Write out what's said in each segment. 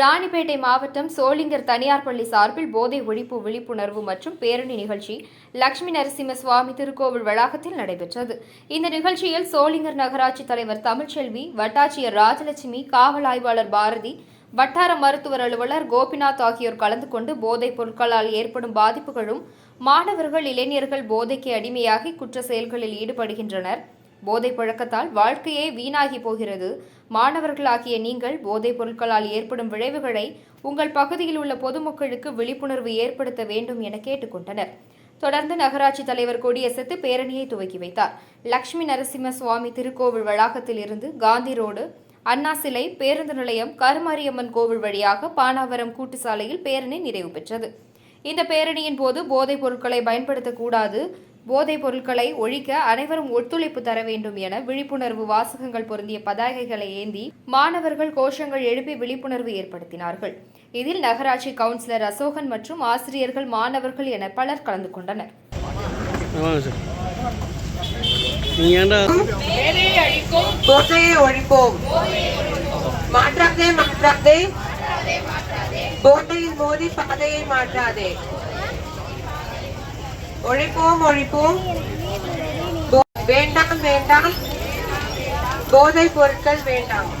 ராணிப்பேட்டை மாவட்டம் சோளிங்கர் தனியார் பள்ளி சார்பில் போதை ஒழிப்பு விழிப்புணர்வு மற்றும் பேரணி நிகழ்ச்சி லட்சுமி நரசிம்ம சுவாமி திருக்கோவில் வளாகத்தில் நடைபெற்றது. இந்த நிகழ்ச்சியில் சோளிங்கர் நகராட்சி தலைவர் தமிழ்ச்செல்வி வட்டாட்சியர் ராஜலட்சுமி காவல் ஆய்வாளர் பாரதி வட்டார மருத்துவர் அலுவலர் கோபிநாத் ஆகியோர் கலந்து கொண்டு போதைப் பொருட்களால் ஏற்படும் பாதிப்புகளும் மாணவர்கள் இளைஞர்கள் போதைக்கு அடிமையாகி குற்ற செயல்களில் ஈடுபடுகின்றனர். போதை பழக்கத்தால் வாழ்க்கையே வீணாகி போகிறது. மாணவர்களாகிய நீங்கள் போதைப் பொருட்களால் ஏற்படும் விளைவுகளை உங்கள் பகுதியில் உள்ள பொதுமக்களுக்கு விழிப்புணர்வு ஏற்படுத்த வேண்டும் என கேட்டுக்கொண்டனர். தொடர்ந்து நகராட்சி தலைவர் கொடியசத்து பேரணியை துவக்கி வைத்தார். லட்சுமி நரசிம்ம சுவாமி திருக்கோவில் வளாகத்தில் இருந்து காந்தி ரோடு அண்ணா சிலை பேருந்து நிலையம் கருமாரியம்மன் கோவில் வழியாக பானாவரம் கூட்டு சாலையில் பேரணி நிறைவு பெற்றது. இந்த பேரணியின் போது போதைப் பொருட்களை பயன்படுத்தக்கூடாது போதைப் பொருட்களை ஒழிக்க அனைவரும் ஒத்துழைப்பு தர வேண்டும் என விழிப்புணர்வு வாசகங்கள் பொருந்திய பதாகைகளை ஏந்தி மாணவர்கள் கோஷங்கள் எழுப்பி விழிப்புணர்வு ஏற்படுத்தினார்கள். இதில் நகராட்சி கவுன்சிலர் அசோகன் மற்றும் ஆசிரியர்கள் மாணவர்கள் என பலர் கலந்து கொண்டனர். மாற்றாதே மாற்றாதே. போதையில் மோதி பாதையை மாற்றாதே. ஒழிப்போம் ஒழிப்போம். வேண்டாம் வேண்டாம். போதை பொருட்கள் வேண்டாம்.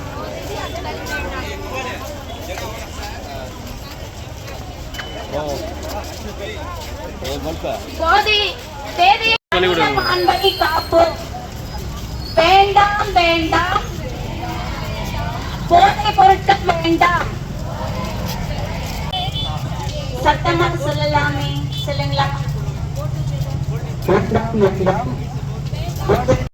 காப்போம். வேண்டாம் வேண்டாம். போதை பொருட்கள் வேண்டாம். சத்தமாக சொல்லலாமே சொல்லுங்களா? Thank you.